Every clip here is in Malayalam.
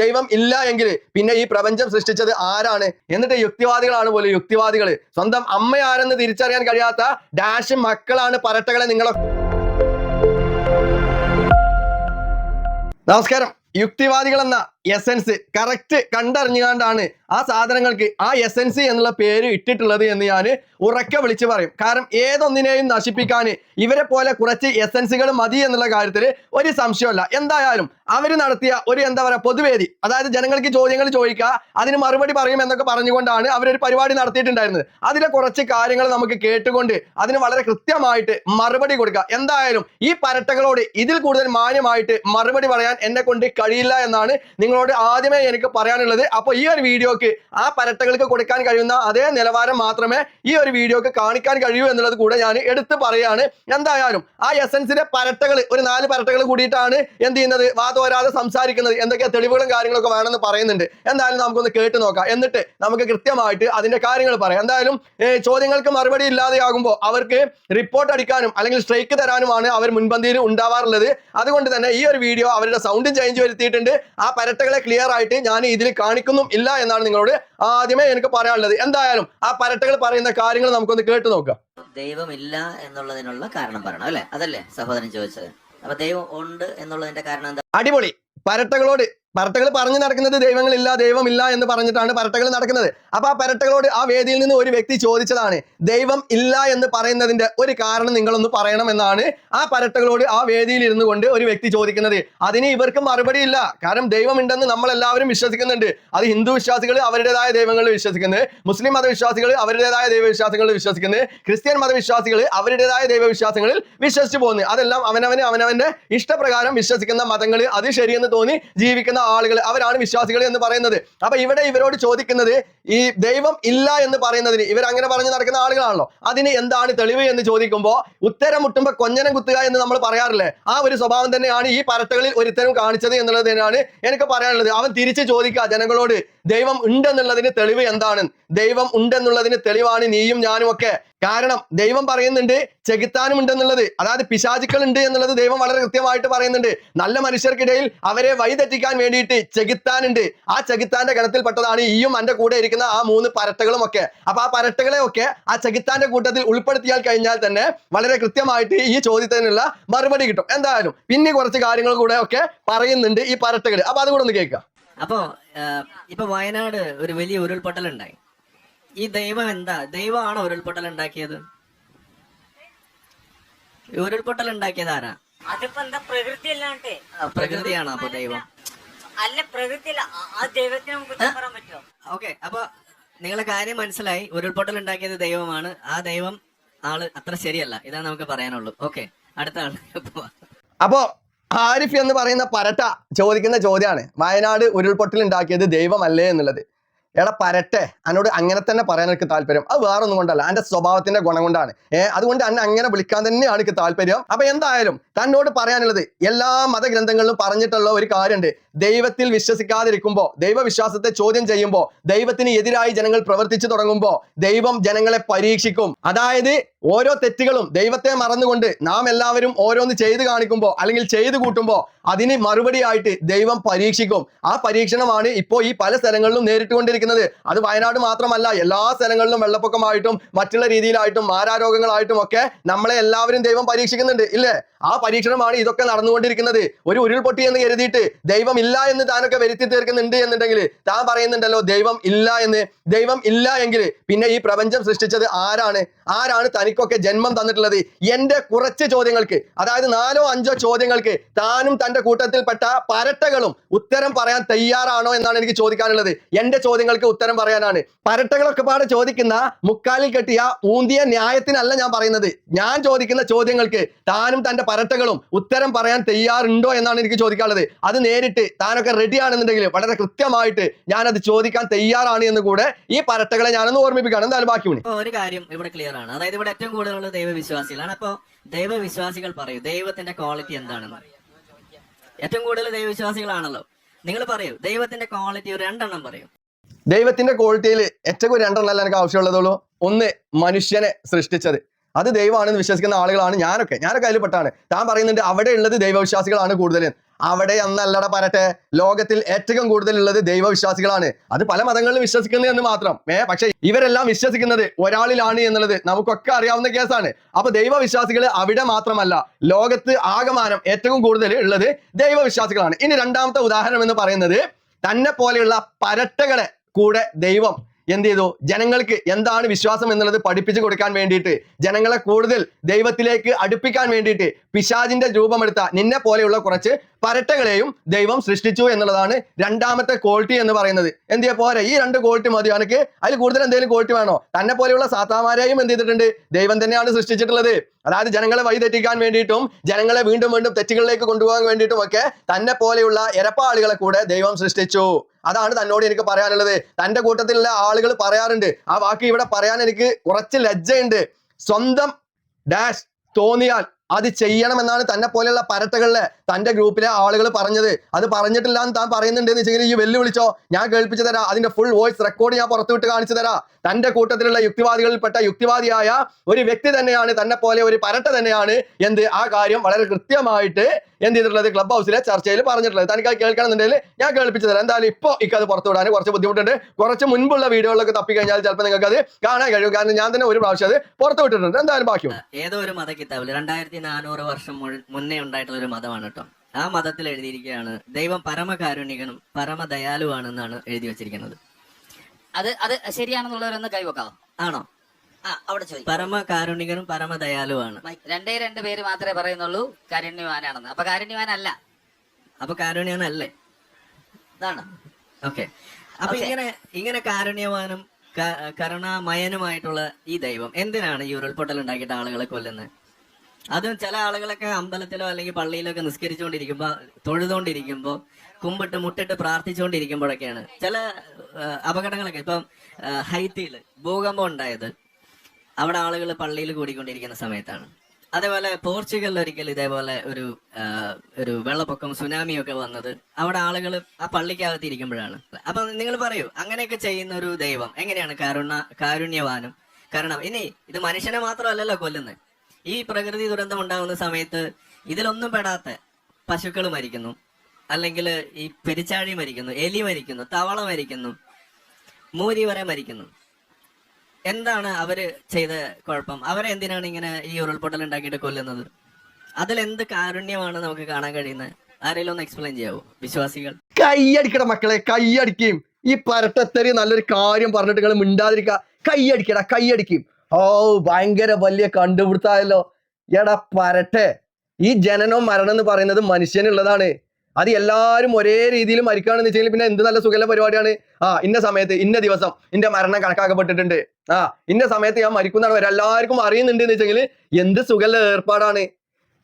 ദൈവം ഇല്ല എങ്കിൽ പിന്നെ ഈ പ്രപഞ്ചം സൃഷ്ടിച്ചത് ആരാണ്? എന്നിട്ട് യുക്തിവാദികളാണ് പോലും യുക്തിവാദികൾ. സ്വന്തം അമ്മ ആരെന്ന് തിരിച്ചറിയാൻ കഴിയാത്ത ഡാഷ് മക്കളാണ് പരട്ടകളെ നിങ്ങളെ നമസ്കാരം. യുക്തിവാദികൾ എന്ന എസൻസ് കറക്റ്റ് കണ്ടറിഞ്ഞുകൊണ്ടാണ് ആ സാധനങ്ങൾക്ക് ആ എസെൻസ് എന്നുള്ള പേര് ഇട്ടിട്ടുള്ളത് എന്ന് ഞാൻ ഉറക്കെ വിളിച്ചു പറയും. കാരണം ഏതൊന്നിനെയും നശിപ്പിക്കാൻ ഇവരെ പോലെ കുറച്ച് എസെൻസുകൾ മതി എന്നുള്ള കാര്യത്തിൽ ഒരു സംശയമല്ല. എന്തായാലും അവർ നടത്തിയ ഒരു എന്താ പറയുക പൊതുവേദി അതായത് ജനങ്ങൾക്ക് ചോദ്യങ്ങൾ ചോദിക്കുക അതിന് മറുപടി പറയും എന്നൊക്കെ പറഞ്ഞുകൊണ്ടാണ് അവരൊരു പരിപാടി നടത്തിയിട്ടുണ്ടായിരുന്നത്. അതിലെ കുറച്ച് കാര്യങ്ങൾ നമുക്ക് കേട്ടുകൊണ്ട് അതിന് വളരെ കൃത്യമായിട്ട് മറുപടി കൊടുക്കുക. എന്തായാലും ഈ പരട്ടകളോട് ഇതിൽ കൂടുതൽ മാന്യമായിട്ട് മറുപടി പറയാൻ എന്നെ കൊണ്ട് കഴിയില്ല എന്നാണ് നിങ്ങളോട് ആദ്യമേ എനിക്ക് പറയാനുള്ളത് അപ്പോൾ ഈ ഒരു വീഡിയോക്ക് ആ പരട്ടകൾക്ക് കൊടുക്കാൻ കഴിയുന്ന അതേ നിലവാരം മാത്രമേ ഈ ഒരു വീഡിയോക്ക് കാണിക്കാൻ കഴിയൂ എന്നുള്ളത് കൂടെ ഞാൻ എടുത്ത് പറയാണ്. എന്തായാലും ആ എസൻസിന്റെ പരട്ടകൾ ഒരു നാല് പരട്ടകൾ കൂടിയിട്ടാണ് എന്ത് ചെയ്യുന്നത്? വാതോരാതെ സംസാരിക്കുന്നത്. എന്തൊക്കെ തെളിവുകളും കാര്യങ്ങളൊക്കെ വേണമെന്ന് പറയുന്നുണ്ട്. എന്തായാലും നമുക്കൊന്ന് കേട്ട് നോക്കാം. എന്നിട്ട് നമുക്ക് കൃത്യമായിട്ട് അതിന്റെ കാര്യങ്ങൾ പറയാം. എന്തായാലും ചോദ്യങ്ങൾക്ക് മറുപടി ഇല്ലാതെയാകുമ്പോൾ അവർക്ക് റിപ്പോർട്ട് അടിക്കാനും അല്ലെങ്കിൽ സ്ട്രൈക്ക് തരാനുമാണ് അവർ മുൻപന്തിയിൽ ഉണ്ടാവാറുള്ളത്. അതുകൊണ്ട് തന്നെ ഈ ഒരു വീഡിയോ അവരുടെ സൗണ്ടും ചേഞ്ച് വരുത്തിയിട്ടുണ്ട്. ആ പരട്ടകളെ ക്ലിയർ ആയിട്ട് ഞാൻ ഇതിൽ കാണിക്കുന്നു ഇല്ല എന്നാണ് നിങ്ങളോട് ആദ്യമേ എനിക്ക് പറയാനുള്ളത്. എന്തായാലും ആ പരട്ടകൾ പറയുന്ന കാര്യങ്ങൾ നമുക്കൊന്ന് കേട്ടു നോക്കാം. ദൈവമില്ല എന്നുള്ളതിനുള്ള കാരണം പറയണം അല്ലെ? അതല്ലേ സഹോദരൻ ചോദിച്ചത്. അപ്പൊ ദൈവം ഉണ്ട് എന്നുള്ളതിന്റെ കാരണം എന്താ? അടിപൊളി. പരട്ടകളോട് പരട്ടകൾ പറഞ്ഞു നടക്കുന്നത് ദൈവങ്ങളില്ല ദൈവമില്ല എന്ന് പറഞ്ഞിട്ടാണ് പരട്ടകൾ നടക്കുന്നത്. അപ്പൊ ആ പരട്ടകളോട് ആ വേദിയിൽ നിന്ന് ഒരു വ്യക്തി ചോദിച്ചതാണ് ദൈവം ഇല്ല എന്ന് പറയുന്നതിന്റെ ഒരു കാരണം നിങ്ങളൊന്ന് പറയണം എന്നാണ് ആ പരട്ടകളോട് ആ വേദിയിൽ ഇരുന്നു കൊണ്ട് ഒരു വ്യക്തി ചോദിക്കുന്നത്. അതിന് ഇവർക്ക് മറുപടി ഇല്ല. കാരണം ദൈവം ഉണ്ടെന്ന് നമ്മൾ എല്ലാവരും വിശ്വസിക്കുന്നുണ്ട്. അത് ഹിന്ദു വിശ്വാസികൾ അവരുടേതായ ദൈവങ്ങളിൽ വിശ്വസിക്കുന്നത് മുസ്ലിം മതവിശ്വാസികൾ അവരുടേതായ ദൈവവിശ്വാസങ്ങളിൽ വിശ്വസിക്കുന്നത് ക്രിസ്ത്യൻ മതവിശ്വാസികൾ അവരുടേതായ ദൈവവിശ്വാസങ്ങളിൽ വിശ്വസിച്ചു പോകുന്നു അതെല്ലാം അവനവന് അവനവന്റെ ഇഷ്ടപ്രകാരം വിശ്വസിക്കുന്ന മതങ്ങൾ അത് ശരിയെന്ന് തോന്നി ജീവിക്കുന്ന ആളുകൾ അവരാണ് വിശ്വാസികൾ എന്ന് പറയുന്നത്. അപ്പൊ ഇവിടെ ഇവരോട് ചോദിക്കുന്നത് ഈ ദൈവം ഇല്ല എന്ന് പറയുന്നതിന് ഇവർ അങ്ങനെ പറഞ്ഞു നടക്കുന്ന ആളുകളാണല്ലോ. അതിന് എന്താണ് തെളിവ് എന്ന് ചോദിക്കുമ്പോൾ ഉത്തരം മുട്ടുമ്പോൾ കൊഞ്ഞനം കുത്തുക എന്ന് നമ്മൾ പറയാറില്ലേ? ആ ഒരു സ്വഭാവം തന്നെയാണ് ഈ പരട്ടകളിൽ ഒരുത്തരം കാണിച്ചത് എന്നുള്ളത് തന്നെയാണ് എനിക്ക് പറയാനുള്ളത്. അവൻ തിരിച്ച് ചോദിക്കുക ജനങ്ങളോട് ദൈവം ഉണ്ടെന്നുള്ളതിന് തെളിവ് എന്താണ്? ദൈവം ഉണ്ടെന്നുള്ളതിന് തെളിവാണ് നീയും ഞാനും ഒക്കെ കാരണം ദൈവം പറയുന്നുണ്ട് ചെകുത്താനും ഉണ്ടെന്നുള്ളത് അതായത് പിശാചുക്കൾ ഉണ്ട് എന്നുള്ളത് ദൈവം വളരെ കൃത്യമായിട്ട് പറയുന്നുണ്ട്. നല്ല മനുഷ്യർക്കിടയിൽ അവരെ വഴിതെറ്റിക്കാൻ വേണ്ടിയിട്ട് ചെകുത്താനുണ്ട്. ആ ചെകുത്താന്റെ ഗണത്തിൽപ്പെട്ടതാണ് ഈയും എന്റെ കൂടെ ഇരിക്കുന്ന ആ മൂന്ന് പരട്ടകളും ഒക്കെ അപ്പൊ ആ പരട്ടകളെ ഒക്കെ ആ ചെകുത്താന്റെ കൂട്ടത്തിൽ ഉൾപ്പെടുത്തിയാൽ കഴിഞ്ഞാൽ തന്നെ വളരെ കൃത്യമായിട്ട് ഈ ചോദ്യത്തിനുള്ള മറുപടി കിട്ടും. എന്തായാലും പിന്നെ കുറച്ച് കാര്യങ്ങൾ കൂടെ ഒക്കെ പറയുന്നുണ്ട് ഈ പരട്ടകൾ അപ്പൊ അതുകൂടെ ഒന്ന് കേൾക്കാം. അപ്പോ ഇപ്പൊ വയനാട് ഒരു വലിയ ഉരുൾപൊട്ടൽ ഉണ്ടായി ഈ ദൈവം എന്താ? ദൈവമാണോ ഉരുൾപൊട്ടൽ ഉണ്ടാക്കിയത്? ഉരുൾപൊട്ടൽ ഉണ്ടാക്കിയത് ആരാ? അതിപ്പോ എന്താ പ്രകൃതി അല്ലാണ്ട് പ്രകൃതിയാണോ അപ്പൊ ദൈവം. അല്ല പ്രകൃതി ആ- ദൈവത്തിന് നമുക്ക് കുറ്റം പറയാൻ പറ്റുമോ? ഓക്കെ അപ്പൊ നിങ്ങളെ കാര്യം മനസ്സിലായി. ഉരുൾപൊട്ടൽ ഉണ്ടാക്കിയത് ദൈവമാണ്. ആ ദൈവം ആൾ അത്ര ശരിയല്ല. ഇതാണ് നമുക്ക് പറയാനുള്ളൂ. ഓക്കെ അടുത്ത ആൾ. അപ്പോ ആരിഫ് എന്ന് പറയുന്ന പരട്ട ചോദിക്കുന്ന ചോദ്യമാണ് വയനാട് ഉരുൾപൊട്ടൽ ഉണ്ടാക്കിയത് ദൈവമല്ലേ എന്നുള്ളത്. എടാ പരട്ടെ എന്നോട് അങ്ങനെ തന്നെ പറയാൻ എനിക്ക് താല്പര്യം. അത് വേറെ ഒന്നും കൊണ്ടല്ല എന്റെ സ്വഭാവത്തിന്റെ ഗുണം കൊണ്ടാണ്. ഏഹ് അതുകൊണ്ട് എന്നെ അങ്ങനെ വിളിക്കാൻ തന്നെയാണ് എനിക്ക് താല്പര്യം. അപ്പൊ എന്തായാലും തന്നോട് പറയാനുള്ളത് എല്ലാ മതഗ്രന്ഥങ്ങളിലും പറഞ്ഞിട്ടുള്ള ഒരു കാര്യമുണ്ട്. ദൈവത്തിൽ വിശ്വസിക്കാതിരിക്കുമ്പോൾ ദൈവവിശ്വാസത്തെ ചോദ്യം ചെയ്യുമ്പോൾ ദൈവത്തിന് എതിരായി ജനങ്ങൾ പ്രവർത്തിച്ചു തുടങ്ങുമ്പോൾ ദൈവം ജനങ്ങളെ പരീക്ഷിക്കും. അതായത് ഓരോ തെറ്റുകളും ദൈവത്തെ മറന്നുകൊണ്ട് നാം എല്ലാവരും ഓരോന്ന് ചെയ്ത് കാണിക്കുമ്പോൾ അല്ലെങ്കിൽ ചെയ്ത് കൂട്ടുമ്പോൾ അതിന് മറുപടിയായിട്ട് ദൈവം പരീക്ഷിക്കും. ആ പരീക്ഷണമാണ് ഇപ്പോൾ ഈ പല സ്ഥലങ്ങളിലും നേരിട്ടുകൊണ്ടിരിക്കുന്നത്. അത് വയനാട് മാത്രമല്ല എല്ലാ സ്ഥലങ്ങളിലും വെള്ളപ്പൊക്കമായിട്ടും മറ്റുള്ള രീതിയിലായിട്ടും മാരാരോഗങ്ങളായിട്ടും ഒക്കെ നമ്മളെ എല്ലാവരും ദൈവം പരീക്ഷിക്കുന്നുണ്ട്. ഇല്ലേ? ആ പരീക്ഷണമാണ് ഇതൊക്കെ നടന്നുകൊണ്ടിരിക്കുന്നത്. ഒരു ഉരുൾപൊട്ടി എന്ന് കരുതിയിട്ട് ദൈവം ഇല്ല എന്ന് താനൊക്കെ വരുത്തി തീർക്കുന്നുണ്ട് എന്നുണ്ടെങ്കിൽ താൻ പറയുന്നുണ്ടല്ലോ ദൈവം ഇല്ല എന്ന്. ദൈവം ഇല്ല എങ്കിൽ പിന്നെ ഈ പ്രപഞ്ചം സൃഷ്ടിച്ചത് ആരാണ്? ആരാണ് തനിക്കൊക്കെ ജന്മം തന്നിട്ടുള്ളത് എന്റെ കുറച്ച് ചോദ്യങ്ങൾക്ക് അതായത് നാലോ അഞ്ചോ ചോദ്യങ്ങൾക്ക് താനും തന്റെ കൂട്ടത്തിൽപ്പെട്ട പരട്ടകളും ഉത്തരം പറയാൻ തയ്യാറാണോ എന്നാണ് എനിക്ക് ചോദിക്കാനുള്ളത്. എന്റെ ചോദ്യങ്ങൾക്ക് ഉത്തരം പറയാനാണ്. പരട്ടകളൊക്കെ പാടെ ചോദിക്കുന്ന മുക്കാലിൽ കെട്ടിയ ഊന്തിയ ന്യായത്തിനല്ല ഞാൻ പറയുന്നത്. ഞാൻ ചോദിക്കുന്ന ചോദ്യങ്ങൾക്ക് താനും തന്റെ പരട്ടകളും ഉത്തരം പറയാൻ തയ്യാറുണ്ടോ എന്നാണ് എനിക്ക് ചോദിക്കാനുള്ളത്. അത് നേരിട്ട് താനൊക്കെ റെഡി ആണെന്നുണ്ടെങ്കിൽ വളരെ കൃത്യമായിട്ട് ഞാൻ അത് ചോദിക്കാൻ തയ്യാറാണ് എന്ന് കൂടെ ഈ പരട്ടകളെ ഞാനൊന്ന് ഓർമ്മിപ്പിക്കുകയാണ്. എന്തായാലും ബാക്കി ഒരു കാര്യം ഇവിടെ ക്ലിയർ ആണ്. അതായത് ഇവിടെ ഏറ്റവും കൂടുതലുള്ള ദൈവവിശ്വാസികളാണ്. അപ്പൊ ദൈവവിശ്വാസികൾ പറയൂ ദൈവത്തിന്റെ ക്വാളിറ്റി എന്താണെന്ന്. ഏറ്റവും കൂടുതൽ ദൈവവിശ്വാസികളാണല്ലോ. നിങ്ങൾ പറയൂ ദൈവത്തിന്റെ ക്വാളിറ്റി ഒരു രണ്ടെണ്ണം പറയൂ. ദൈവത്തിന്റെ ക്വാളിറ്റിയിൽ ഏറ്റവും രണ്ടെണ്ണം അല്ല എനിക്ക് ആവശ്യമുള്ളതുള്ളൂ. ഒന്ന് മനുഷ്യനെ സൃഷ്ടിച്ചത്. അത് ദൈവമാണെന്ന് വിശ്വസിക്കുന്ന ആളുകളാണ് ഞാനൊക്കെ. ഞാനൊക്കെ അതിൽ പെട്ടാണ് താൻ പറയുന്നുണ്ട് അവിടെ ഉള്ളത് ദൈവവിശ്വാസികളാണ് കൂടുതൽ അവിടെ എന്നല്ലട പറട്ടെ ലോകത്തിൽ ഏറ്റവും കൂടുതൽ ഉള്ളത് ദൈവവിശ്വാസികളാണ്. അത് പല മതങ്ങളിലും വിശ്വസിക്കുന്നത് എന്ന് മാത്രം. ഏ പക്ഷെ ഇവരെല്ലാം വിശ്വസിക്കുന്നത് ഒരാളിലാണ് എന്നുള്ളത് നമുക്കൊക്കെ അറിയാവുന്ന കേസാണ്. അപ്പൊ ദൈവവിശ്വാസികൾ അവിടെ മാത്രമല്ല ലോകത്ത് ആകമാനം ഏറ്റവും കൂടുതൽ ഉള്ളത് ദൈവവിശ്വാസികളാണ്. ഇനി രണ്ടാമത്തെ ഉദാഹരണം എന്ന് പറയുന്നത് തന്നെ പോലെയുള്ള പരട്ടകളെ കൂടെ ദൈവം എന്ത് ചെയ്തു? ജനങ്ങൾക്ക് എന്താണ് വിശ്വാസം എന്നുള്ളത് പഠിപ്പിച്ചു കൊടുക്കാൻ വേണ്ടിയിട്ട് ജനങ്ങളെ കൂടുതൽ ദൈവത്തിലേക്ക് അടുപ്പിക്കാൻ വേണ്ടിയിട്ട് പിശാജിന്റെ രൂപമെടുത്ത നിന്നെ പോലെയുള്ള കുറച്ച് പരട്ടകളെയും ദൈവം സൃഷ്ടിച്ചു എന്നുള്ളതാണ് രണ്ടാമത്തെ ക്വാളിറ്റി എന്ന് പറയുന്നത്. എന്ത് ചെയ്യാ? പോരെ. ഈ രണ്ട് ക്വാളിറ്റി മതി. എനിക്ക് അതിൽ കൂടുതൽ എന്തെങ്കിലും ക്വാളിറ്റി വേണോ? തന്നെ പോലെയുള്ള സാത്താമാരെയും എന്ത് ചെയ്തിട്ടുണ്ട്? ദൈവം തന്നെയാണ് സൃഷ്ടിച്ചിട്ടുള്ളത്. അതായത് ജനങ്ങളെ വഴിതെറ്റിക്കാൻ വേണ്ടിയിട്ടും ജനങ്ങളെ വീണ്ടും വീണ്ടും തെറ്റുകളിലേക്ക് കൊണ്ടുപോകാൻ വേണ്ടിയിട്ടും ഒക്കെ തന്നെ പോലെയുള്ള ഇരപ്പാളികളെ കൂടെ ദൈവം സൃഷ്ടിച്ചു. അതാണ് തന്നോട് എനിക്ക് പറയാനുള്ളത്. തന്റെ കൂട്ടത്തിലുള്ള ആളുകൾ പറയാറുണ്ട്. ആ വാക്ക് ഇവിടെ പറയാൻ എനിക്ക് കുറച്ച് ലജ്ജയുണ്ട്. സ്വന്തം ഡാഷ് തോന്നിയാൽ അത് ചെയ്യണമെന്നാണ് തന്നെ പോലെയുള്ള പരട്ടകളിലെ തന്റെ ഗ്രൂപ്പിലെ ആളുകൾ പറഞ്ഞത്. അത് പറഞ്ഞിട്ടില്ല എന്ന് താൻ പറയുന്നുണ്ട് എന്ന് വെച്ചെങ്കിൽ ഈ വെല്ലുവിളിച്ചോ ഞാൻ കേൾപ്പിച്ചു തരാം. അതിന്റെ ഫുൾ വോയിസ് റെക്കോർഡ് ഞാൻ പുറത്തുവിട്ട് കാണിച്ചു തരാം. തന്റെ കൂട്ടത്തിലുള്ള യുക്തിവാദികളിൽപ്പെട്ട യുക്തിവാദിയായ ഒരു വ്യക്തി തന്നെയാണ് തന്നെ പോലെ ഒരു പരട്ട തന്നെയാണ് എന്ത് ആ കാര്യം വളരെ കൃത്യമായിട്ട് എന്ത് ചെയ്തിട്ടുള്ളത് ക്ലബ് ഹൗസിലെ ചർച്ചയിൽ പറഞ്ഞിട്ടുള്ളത്. തനിക്ക് അത് കേൾക്കണമെന്നുണ്ടെങ്കിൽ ഞാൻ കേൾപ്പിച്ചു തരാം. എന്തായാലും ഇപ്പോൾ പുറത്തു വിടാൻ കുറച്ച് ബുദ്ധിമുട്ടുണ്ട്. കുറച്ച് മുൻപുള്ള വീഡിയോകളൊക്കെ തപ്പിക്കഴിഞ്ഞാൽ ചിലപ്പോൾ നിങ്ങൾക്ക് അത് കാണാൻ കഴിയും. കാരണം ഞാൻ തന്നെ ഒരു പ്രാവശ്യം അത് പുറത്തു വിട്ടിട്ടുണ്ട്. എന്തായാലും ബാക്കിയുണ്ട്. ഏതോ ഒരു മതകിതാബിൽ രണ്ടായിരത്തി നാനൂറ് വർഷം മുന്നേ ഉണ്ടായിട്ടുള്ള ഒരു മതമാണ് കേട്ടോ. ആ മതത്തിൽ എഴുതിയിരിക്കുകയാണ് ദൈവം പരമകാരുണികനും പരമദയാലുവാണെന്നാണ് എഴുതി വെച്ചിരിക്കുന്നത്. അത് അത് ശരിയാണെന്നുള്ളവരൊന്ന് കൈവക്കാവോ ആണോ? ആ അവിടെ ചോദിക്കും. പരമകാരുണികനും പരമദയാലുവാണ്. രണ്ടേ രണ്ട് പേര് മാത്രമേ പറയുന്നുള്ളൂ കാരുണ്യവാനാണെന്ന്. അപ്പൊ കാരുണ്യവാനല്ല. അപ്പൊ കാരുണ്യനല്ലേ? ഇതാണ്. ഓക്കെ. അപ്പൊ ഇങ്ങനെ ഇങ്ങനെ കാരുണ്യവാനും കരുണാമയനുമായിട്ടുള്ള ഈ ദൈവം എന്തിനാണ് ഈ ഉരുൾപൊട്ടൽ ഉണ്ടാക്കിയിട്ട് ആളുകളെ കൊല്ലുന്നത്? അതും ചില ആളുകളൊക്കെ അമ്പലത്തിലോ അല്ലെങ്കിൽ പള്ളിയിലോ ഒക്കെ നിസ്കരിച്ചുകൊണ്ടിരിക്കുമ്പോ തൊഴുതുകൊണ്ടിരിക്കുമ്പോ കുമ്പിട്ട് മുട്ടിട്ട് പ്രാർത്ഥിച്ചുകൊണ്ടിരിക്കുമ്പോഴൊക്കെയാണ് ചില അപകടങ്ങളൊക്കെ. ഇപ്പം ഹൈത്തിയിൽ ഭൂകമ്പം ഉണ്ടായത് അവിടെ ആളുകൾ പള്ളിയിൽ കൂടിക്കൊണ്ടിരിക്കുന്ന സമയത്താണ്. അതേപോലെ പോർച്ചുഗലിൽ ഒരിക്കൽ ഇതേപോലെ ഒരു ഒരു വെള്ളപ്പൊക്കം സുനാമി ഒക്കെ വന്നത് അവിടെ ആളുകൾ ആ പള്ളിക്കകത്ത് ഇരിക്കുമ്പോഴാണ്. അപ്പൊ നിങ്ങൾ പറയൂ അങ്ങനെയൊക്കെ ചെയ്യുന്ന ഒരു ദൈവം എങ്ങനെയാണ്? കരുണ കാരുണ്യവാനും കാരണം. ഇനി ഇത് മനുഷ്യനെ മാത്രമല്ലല്ലോ കൊല്ലുന്നത്. ഈ പ്രകൃതി ദുരന്തം ഉണ്ടാകുന്ന സമയത്ത് ഇതിലൊന്നും പെടാത്ത പശുക്കൾ മരിക്കുന്നു. അല്ലെങ്കിൽ ഈ പെരിച്ചാഴി മരിക്കുന്നു എലി മരിക്കുന്നു തവള മരിക്കുന്നു മൂരി വരെ മരിക്കുന്നു. എന്താണ് അവർ ചെയ്ത കുഴപ്പം? അവരെ എന്തിനാണ് ഇങ്ങനെ ഈ ഉരുൾപൊട്ടൽ ഉണ്ടാക്കിയിട്ട് കൊല്ലുന്നത്? എന്ത് കാരുണ്യമാണ് നമുക്ക് കാണാൻ കഴിയുന്നത്? ആരെങ്കിലും ഒന്ന് എക്സ്പ്ലെയിൻ ചെയ്യാവോ? വിശ്വാസികൾ. കൈയടിക്കട മക്കളെ കൈയടിക്കും ഈ പരട്ടത്തരി നല്ലൊരു കാര്യം പറഞ്ഞിട്ട് നിങ്ങൾ മിണ്ടാതിരിക്ക കൈയടിക്കട കൈയടിക്കും ഓ ഭയങ്കര വലിയ കണ്ടുപിടുത്തായല്ലോ. എടാ പരട്ടെ. ഈ ജനനവും മരണം എന്ന് പറയുന്നത് മനുഷ്യനുള്ളതാണ്. അത് എല്ലാവരും ഒരേ രീതിയിൽ മരിക്കുകയാണെന്ന് വെച്ചാൽ പിന്നെ എന്ത് നല്ല സുഖല പരിപാടിയാണ്? ആ ഇന്ന സമയത്ത് ഇന്ന ദിവസം ഇന്റെ മരണം കണക്കാക്കപ്പെട്ടിട്ടുണ്ട്. ആ ഇന്ന സമയത്ത് ഞാൻ മരിക്കുന്നതാണ് വരെ എല്ലാവർക്കും അറിയുന്നുണ്ട് എന്ന് വെച്ചെങ്കിൽ എന്ത് സുഖല ഏർപ്പാടാണ്.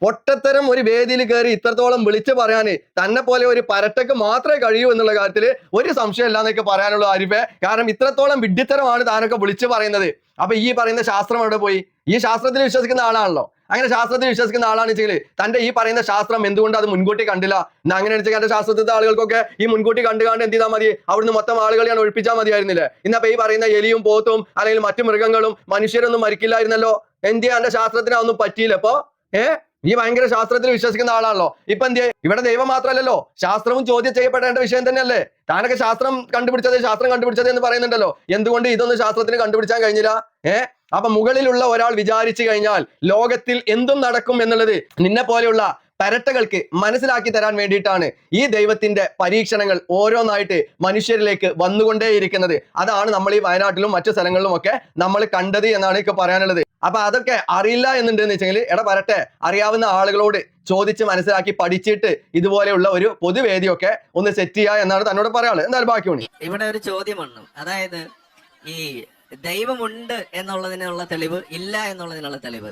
പൊട്ടത്തരം ഒരു വേദിയിൽ കയറി ഇത്രത്തോളം വിളിച്ചു പറയാന് തന്നെ പോലെ ഒരു പരട്ടക്ക് മാത്രമേ കഴിയൂ എന്നുള്ള കാര്യത്തിൽ ഒരു സംശയം ഇല്ലാന്നൊക്കെ പറയാനുള്ള ആരിഫെ കാരണം ഇത്രത്തോളം വിഡ്ഢിത്തരമാണ് താനൊക്കെ വിളിച്ചു പറയുന്നത്. അപ്പൊ ഈ പറയുന്ന ശാസ്ത്രം എവിടെ പോയി? ഈ ശാസ്ത്രത്തിൽ വിശ്വസിക്കുന്ന ആളാണല്ലോ. അങ്ങനെ ശാസ്ത്രത്തിൽ വിശ്വസിക്കുന്ന ആളാണ് വെച്ചെങ്കിൽ തന്റെ ഈ പറയുന്ന ശാസ്ത്രം എന്തുകൊണ്ട് അത് മുൻകൂട്ടി കണ്ടില്ല? എന്നാ അങ്ങനെ വെച്ചാൽ എന്റെ ശാസ്ത്രത്തിലെ ആളുകൾക്കൊക്കെ ഈ മുൻകൂട്ടി കണ്ടു കണ്ട് എന്ത് ചെയ്താൽ മതി? അവിടുന്ന് മൊത്തം ആളുകളെ ഞാൻ ഒഴിപ്പിച്ചാൽ മതിയായിരുന്നില്ലേ? ഇന്നപ്പോ ഈ പറയുന്ന എലിയും പോത്തും അല്ലെങ്കിൽ മറ്റു മൃഗങ്ങളും മനുഷ്യരൊന്നും മരിക്കില്ലായിരുന്നല്ലോ? എന്തിയാ എന്റെ ശാസ്ത്രത്തിന് അതൊന്നും പറ്റിയില്ല അപ്പോ ഏ? ഈ ഭയങ്കര ശാസ്ത്രത്തിൽ വിശ്വസിക്കുന്ന ആളാണല്ലോ. ഇപ്പൊ എന്ത് ഇവിടെ ദൈവം മാത്രമല്ലല്ലോ. ശാസ്ത്രവും ചോദ്യം ചെയ്യപ്പെടേണ്ട വിഷയം തന്നെയല്ലേ? താനൊക്കെ ശാസ്ത്രം കണ്ടുപിടിച്ചത് ശാസ്ത്രം കണ്ടുപിടിച്ചത് എന്ന് പറയുന്നുണ്ടല്ലോ. എന്തുകൊണ്ട് ഇതൊന്നും ശാസ്ത്രത്തിന് കണ്ടുപിടിച്ചാൻ കഴിഞ്ഞില്ല? ഏ? അപ്പൊ മുകളിലുള്ള ഒരാൾ വിചാരിച്ചു കഴിഞ്ഞാൽ ലോകത്തിൽ എന്തും നടക്കും എന്നുള്ളത് നിന്നെ പോലെയുള്ള പരട്ടകൾക്ക് മനസ്സിലാക്കി തരാൻ വേണ്ടിയിട്ടാണ് ഈ ദൈവത്തിന്റെ പരീക്ഷണങ്ങൾ ഓരോന്നായിട്ട് മനുഷ്യരിലേക്ക് വന്നുകൊണ്ടേയിരിക്കുന്നത്. അതാണ് നമ്മൾ ഈ വയനാട്ടിലും മറ്റു സ്ഥലങ്ങളിലും ഒക്കെ നമ്മൾ കണ്ടത് എന്നാണ് ഇപ്പൊ പറയാനുള്ളത്. അപ്പൊ അതൊക്കെ അറിയില്ല എന്നുണ്ടെന്ന് വെച്ചെങ്കിൽ എടാ പരട്ടെ അറിയാവുന്ന ആളുകളോട് ചോദിച്ച് മനസ്സിലാക്കി പഠിച്ചിട്ട് ഇതുപോലെയുള്ള ഒരു പൊതുവേദിയൊക്കെ ഒന്ന് സെറ്റ് ചെയ്യുക എന്നാണ് തന്നോട് പറയാനുള്ളത്. എന്തായാലും ബാക്കിയുണ്ട് ഇവിടെ ഒരു ചോദ്യം അതായത് ഈ ദൈവമുണ്ട് എന്നുള്ളതിനുള്ള തെളിവ് ഇല്ല എന്നുള്ളതിനുള്ള തെളിവ്.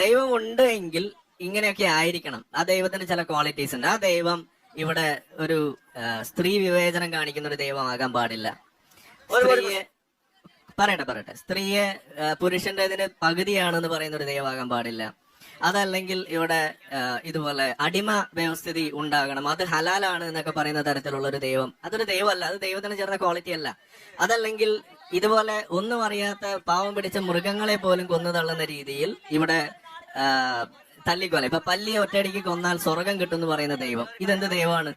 ദൈവമുണ്ട് എങ്കിൽ ഇങ്ങനെയൊക്കെ ആയിരിക്കണം. ആ ദൈവത്തിന് ചില ക്വാളിറ്റീസ് ഉണ്ട്. ആ ദൈവം ഇവിടെ ഒരു സ്ത്രീ വിവേചനം കാണിക്കുന്ന ഒരു ദൈവമാകാൻ പാടില്ല. സ്ത്രീയെ പറയട്ടെ പറയട്ടെ. സ്ത്രീയെ പുരുഷന്റെ ഇതിന് പകുതിയാണെന്ന് പറയുന്ന ഒരു ദൈവമാകാൻ പാടില്ല. അതല്ലെങ്കിൽ ഇവിടെ ഇതുപോലെ അടിമ വ്യവസ്ഥിതി ഉണ്ടാകണം. അത് ഹലാലാണ് എന്നൊക്കെ പറയുന്ന തരത്തിലുള്ള ഒരു ദൈവം. അതൊരു ദൈവമല്ല. അത് ദൈവത്തിന് ചേർന്ന ക്വാളിറ്റി അല്ല. അതല്ലെങ്കിൽ ഇതുപോലെ ഒന്നും അറിയാത്ത പാവം പിടിച്ച മൃഗങ്ങളെ പോലും കൊന്നു തള്ളുന്ന രീതിയിൽ ഇവിടെ തല്ലിക്കൊല. ഇപ്പൊ പല്ലിയെ ഒറ്റയടിക്ക് കൊന്നാൽ സ്വർഗം കിട്ടും എന്ന് പറയുന്ന ദൈവം. ഇതെന്ത് ദൈവമാണ്?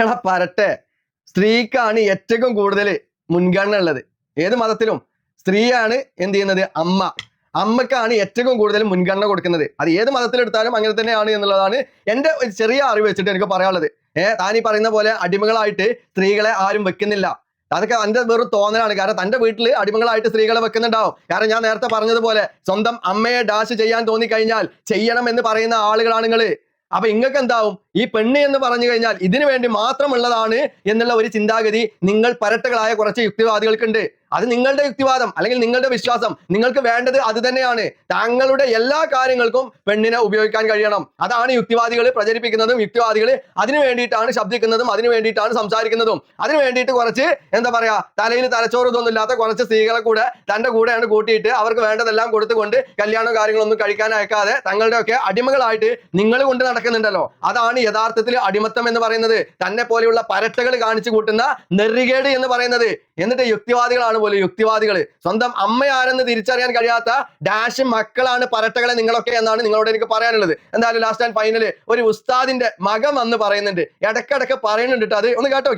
എടാ പരട്ടെ സ്ത്രീക്കാണ് ഏറ്റവും കൂടുതൽ മുൻഗണന ഉള്ളത്. ഏത് മതത്തിലും സ്ത്രീയാണ് എന്ത് ചെയ്യുന്നത്? അമ്മ. അമ്മക്കാണ് ഏറ്റവും കൂടുതൽ മുൻഗണന കൊടുക്കുന്നത്. അത് ഏത് മതത്തിലെടുത്താലും അങ്ങനെ തന്നെയാണ് എന്നുള്ളതാണ് എന്റെ ഒരു ചെറിയ അറിവ് വെച്ചിട്ട് എനിക്ക് പറയാനുള്ളത്. ഏഹ് താനീ പറയുന്ന പോലെ അടിമകളായിട്ട് സ്ത്രീകളെ ആരും വെക്കുന്നില്ല. അതൊക്കെ എന്റെ വെറും തോന്നലാണ്. കാരണം തന്റെ വീട്ടിൽ അടിമകളായിട്ട് സ്ത്രീകളെ വെക്കുന്നുണ്ടാവും. കാരണം ഞാൻ നേരത്തെ പറഞ്ഞതുപോലെ സ്വന്തം അമ്മയെ ഡാഷ് ചെയ്യാൻ തോന്നിക്കഴിഞ്ഞാൽ ചെയ്യണം എന്ന് പറയുന്ന ആളുകളാണ് നിങ്ങൾ അപ്പൊ ഇങ്ങക്ക് എന്താവും? ഈ പെണ്ണ് എന്ന് പറഞ്ഞു കഴിഞ്ഞാൽ ഇതിനു വേണ്ടി മാത്രമുള്ളതാണ് എന്നുള്ള ഒരു ചിന്താഗതി നിങ്ങൾ പരട്ടകളായ കുറച്ച് യുക്തിവാദികൾക്കുണ്ട്. അത് നിങ്ങളുടെ യുക്തിവാദം അല്ലെങ്കിൽ നിങ്ങളുടെ വിശ്വാസം. നിങ്ങൾക്ക് വേണ്ടത് അത് തന്നെയാണ്. താങ്കളുടെ എല്ലാ കാര്യങ്ങൾക്കും പെണ്ണിനെ ഉപയോഗിക്കാൻ കഴിയണം. അതാണ് യുക്തിവാദികൾ പ്രചരിപ്പിക്കുന്നതും യുക്തിവാദികൾ അതിനു വേണ്ടിയിട്ടാണ് ശബ്ദിക്കുന്നതും അതിനു വേണ്ടിയിട്ടാണ് സംസാരിക്കുന്നതും. അതിനു വേണ്ടിയിട്ട് കുറച്ച് എന്താ പറയാ തലയിൽ തലച്ചോറ് ഇതൊന്നും ഇല്ലാത്ത കുറച്ച് സ്ത്രീകളെ കൂടെ തന്റെ കൂടെയാണ് കൂട്ടിയിട്ട് അവർക്ക് വേണ്ടതെല്ലാം കൊടുത്തുകൊണ്ട് കല്യാണ കാര്യങ്ങളൊന്നും കഴിക്കാൻ അയക്കാതെ തങ്ങളുടെ ഒക്കെ അടിമകളായിട്ട് നിങ്ങൾ കൊണ്ട് നടക്കുന്നുണ്ടല്ലോ. അതാണ് യഥാർത്ഥത്തിൽ അടിമത്തം എന്ന് പറയുന്നത്. തന്നെ പോലെയുള്ള പരട്ടകൾ കാണിച്ചു കൂട്ടുന്ന നെറികേട് എന്ന് പറയുന്നത്. എന്നിട്ട് യുക്തിവാദികളാണ് പോലും യുക്തിവാദികൾ സ്വന്തം അമ്മ ആരെന്ന് തിരിച്ചറിയാൻ കഴിയാത്ത ഡാഷ് മക്കളാണ് പരട്ടകളെ നിങ്ങളൊക്കെ എന്നാണ് നിങ്ങളോട് എനിക്ക് പറയാനുള്ളത്. എന്തായാലും ലാസ്റ്റ് ആൻഡ് ഫൈനൽ ഒരു ഉസ്താദിന്റെ മകൻ വന്ന് പറയുന്നുണ്ട്. ഇടക്കിടക്ക് പറയുന്നുണ്ട് അത്. ഒന്ന് കേട്ടോ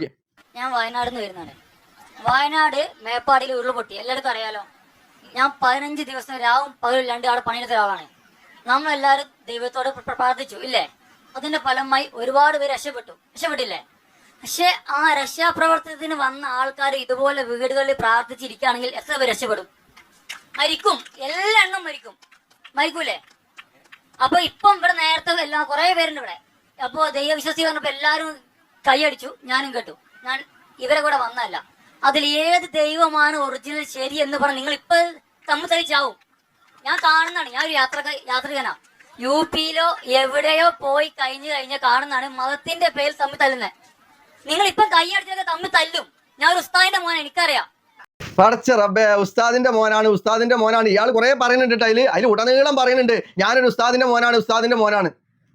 ഞാൻ വയനാട് വയനാട് മേപ്പാടിയിൽ ഉരുൾപൊട്ടി. എല്ലാവർക്കും അറിയാലോ. ഞാൻ പതിനഞ്ച് ദിവസം രാവും പകലും രണ്ട് ആടെ പണിയെടുത്ത ഒരാളാണ്. നമ്മളെല്ലാവരും ദൈവത്തോട് പ്ര- പ്രാർത്ഥിച്ചു. ഇല്ലേ? അതിന്റെ ഫലമായി ഒരുപാട് പേര് രക്ഷപ്പെട്ടു. രക്ഷപ്പെട്ടില്ലേ? പക്ഷെ ആ രക്ഷാപ്രവർത്തനത്തിന് വന്ന ആൾക്കാർ ഇതുപോലെ വീടുകളിൽ പ്രാർത്ഥിച്ചിരിക്കുകയാണെങ്കിൽ എത്ര പേര് രക്ഷപ്പെടും? മരിക്കും. എല്ലാ എണ്ണം മരിക്കും. മരിക്കൂലേ? അപ്പൊ ഇപ്പം ഇവിടെ നേരത്തെ എല്ലാ കുറെ പേരുണ്ട് ഇവിടെ. അപ്പൊ ദൈവവിശ്വസി പറഞ്ഞപ്പോ എല്ലാരും കൈയടിച്ചു. ഞാനും കേട്ടു. ഞാൻ ഇവരെ കൂടെ വന്നല്ല അതിൽ ഏത് ദൈവമാണ് ഒറിജിനൽ ശരി എന്ന് പറഞ്ഞ് നിങ്ങൾ ഇപ്പൊ തമ്മിൽ തരിച്ചാവും ഞാൻ കാണുന്നതാണ്. ഞാൻ ഒരു യാത്ര യാത്രികനാ. യു പിയിലോ എവിടെയോ പോയി കഴിഞ്ഞു കഴിഞ്ഞാൽ കാണുന്നതാണ് മതത്തിന്റെ പേരിൽ തമ്മിൽ നിങ്ങൾ ഇപ്പം കൈയടിച്ചൊക്കെ തമ്മിൽ തല്ലും. ഞാൻ ഒരു ഉസ്താദിന്റെ മോനെ എനിക്കറിയാം. പടച്ച റബ്ബേ ഉസ്താദിന്റെ മോനാണ് ഉസ്താദിന്റെ മോനാണ്. ഇയാൾ കുറെ പറയുന്നുണ്ട് അതിൽ. അതിൽ ഉടനീളം പറയുന്നുണ്ട്. ഞാനൊരു ഉസ്താദിന്റെ മോനാണ് ഉസ്താദിന്റെ മോനാണ്.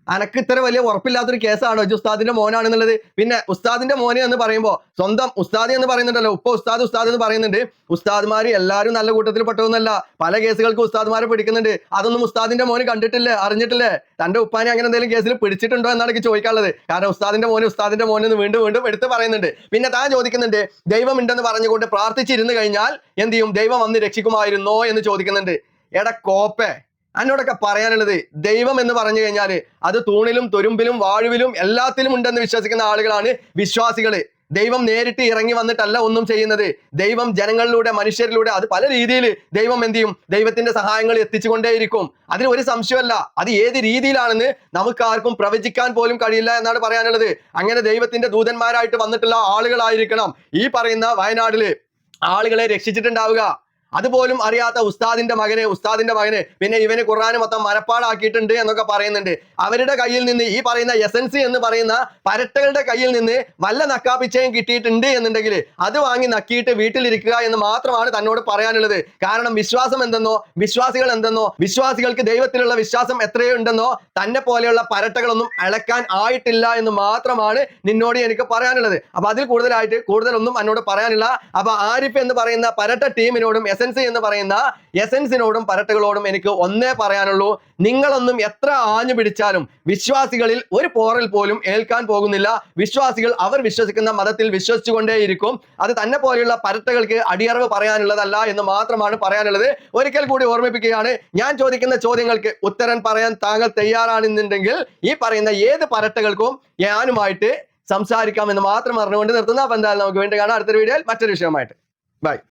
അനക്ക് ഇത്ര വലിയ ഉറപ്പില്ലാത്തൊരു കേസാണോ? ഇജ്ജ് ഉസ്താദിന്റെ മോനാണെന്നുള്ളത്. പിന്നെ ഉസ്താദിന്റെ മോനെ എന്ന് പറയുമ്പോൾ സ്വന്തം ഉസ്താദി എന്ന് പറയുന്നുണ്ടല്ലോ. ഉപ്പ ഉസ്താദ് ഉസ്താദ് എന്ന് പറയുന്നുണ്ട്. ഉസ്താദ്മാര് എല്ലാവരും നല്ല കൂട്ടത്തിൽ പെട്ടതൊന്നല്ല പല കേസുകൾക്ക് ഉസ്താദ്മാരെ പിടിക്കുന്നുണ്ട്. അതൊന്നും ഉസ്താദിന്റെ മോന് കണ്ടിട്ടില്ലേ അറിഞ്ഞിട്ടില്ലേ. തന്റെ ഉപ്പാനെ അങ്ങനെ എന്തെങ്കിലും കേസിൽ പിടിച്ചിട്ടുണ്ടോ എന്നാണ് എനിക്ക് ചോദിക്കാനുള്ളത്. കാരണം ഉസ്താദിന്റെ മോന് ഉസ്താദിന്റെ മോനെന്ന് വീണ്ടും വീണ്ടും എടുത്ത് പറയുന്നുണ്ട്. പിന്നെ താൻ ചോദിക്കുന്നുണ്ട് ദൈവമുണ്ടെന്ന് പറഞ്ഞുകൊണ്ട് പ്രാർത്ഥിച്ചിരുന്നു കഴിഞ്ഞാൽ എന്ത് ചെയ്യും? ദൈവം വന്ന് രക്ഷിക്കുമായിരുന്നോ എന്ന് ചോദിക്കുന്നുണ്ട്. എടാ കോപ്പേ എന്നോടൊക്കെ പറയാനുള്ളത് ദൈവം എന്ന് പറഞ്ഞു കഴിഞ്ഞാൽ അത് തൂണിലും തുരുമ്പിലും വാഴുവിലും എല്ലാത്തിലും ഉണ്ടെന്ന് വിശ്വസിക്കുന്ന ആളുകളാണ് വിശ്വാസികൾ ദൈവം നേരിട്ട് ഇറങ്ങി വന്നിട്ടല്ല ഒന്നും ചെയ്യുന്നത്. ദൈവം ജനങ്ങളിലൂടെ മനുഷ്യരിലൂടെ അത് പല രീതിയിൽ ദൈവം എന്ത് ചെയ്യും? ദൈവത്തിന്റെ സഹായങ്ങൾ എത്തിച്ചുകൊണ്ടേയിരിക്കും. അതിന് ഒരു സംശയമല്ല. അത് ഏത് രീതിയിലാണെന്ന് നമുക്ക് ആർക്കും പ്രവചിക്കാൻ പോലും കഴിയില്ല എന്നാണ് പറയാനുള്ളത്. അങ്ങനെ ദൈവത്തിന്റെ ദൂതന്മാരായിട്ട് വന്നിട്ടുള്ള ആളുകളായിരിക്കണം ഈ പറയുന്ന വയനാട്ടിൽ ആളുകളെ രക്ഷിച്ചിട്ടുണ്ടാവുക. അതുപോലും അറിയാത്ത ഉസ്താദിന്റെ മകനെ ഉസ്താദിന്റെ മകനെ പിന്നെ ഇവന് ഖുർആൻ മൊത്തം മരപ്പാടാക്കിയിട്ടുണ്ട് എന്നൊക്കെ പറയുന്നുണ്ട്. അവരുടെ കയ്യിൽ നിന്ന് ഈ പറയുന്ന എസൻസി എന്ന് പറയുന്ന പരട്ടകളുടെ കയ്യിൽ നിന്ന് വല്ല നക്കാപ്പിച്ചയും കിട്ടിയിട്ടുണ്ട് എന്നുണ്ടെങ്കിൽ അത് വാങ്ങി നക്കിയിട്ട് വീട്ടിലിരിക്കുക എന്ന് മാത്രമാണ് തന്നോട് പറയാനുള്ളത്. കാരണം വിശ്വാസം എന്തെന്നോ വിശ്വാസികൾ എന്തെന്നോ വിശ്വാസികൾക്ക് ദൈവത്തിലുള്ള വിശ്വാസം എത്രയോ ഉണ്ടെന്നോ തന്നെ പോലെയുള്ള പരട്ടകളൊന്നും അളക്കാൻ ആയിട്ടില്ല എന്ന് മാത്രമാണ് നിന്നോട് എനിക്ക് പറയാനുള്ളത്. അപ്പൊ അതിൽ കൂടുതലായിട്ട് കൂടുതലൊന്നും എന്നോട് പറയാനില്ല. അപ്പൊ ആരിഫ് എന്ന് പറയുന്ന പരട്ട ടീമിനോടും എസൻസി എന്ന് പറയുന്ന എസൻസിനോടും പരട്ടുകളോടും എനിക്ക് ഒന്നേ പറയാനുള്ളൂ. നിങ്ങളൊന്നും എത്ര ആഞ്ഞു പിടിച്ചാലും വിശ്വാസികളിൽ ഒരു പോറൽ പോലും ഏൽക്കാൻ പോകുന്നില്ല. വിശ്വാസികൾ അവർ വിശ്വസിക്കുന്ന മതത്തിൽ വിശ്വസിച്ചുകൊണ്ടേയിരിക്കും. അത് തന്നെ പോലെയുള്ള പരട്ടകൾക്ക് അടിയറവ് പറയാനുള്ളതല്ല എന്ന് മാത്രമാണ് പറയാനുള്ളത്. ഒരിക്കൽ കൂടി ഓർമ്മിപ്പിക്കുകയാണ്. ഞാൻ ചോദിക്കുന്ന ചോദ്യങ്ങൾക്ക് ഉത്തരം പറയാൻ താങ്കൾ തയ്യാറാണെന്നുണ്ടെങ്കിൽ ഈ പറയുന്ന ഏത് പരട്ടകൾക്കും ഞാനുമായിട്ട് സംസാരിക്കാം എന്ന് മാത്രം അറിഞ്ഞുകൊണ്ട് നിർത്തുന്ന. അപ്പം എന്തായാലും നമുക്ക് വേണ്ടി കാണാം. അടുത്തൊരു വീഡിയോയിൽ മറ്റൊരു വിഷയമായിട്ട് ബൈ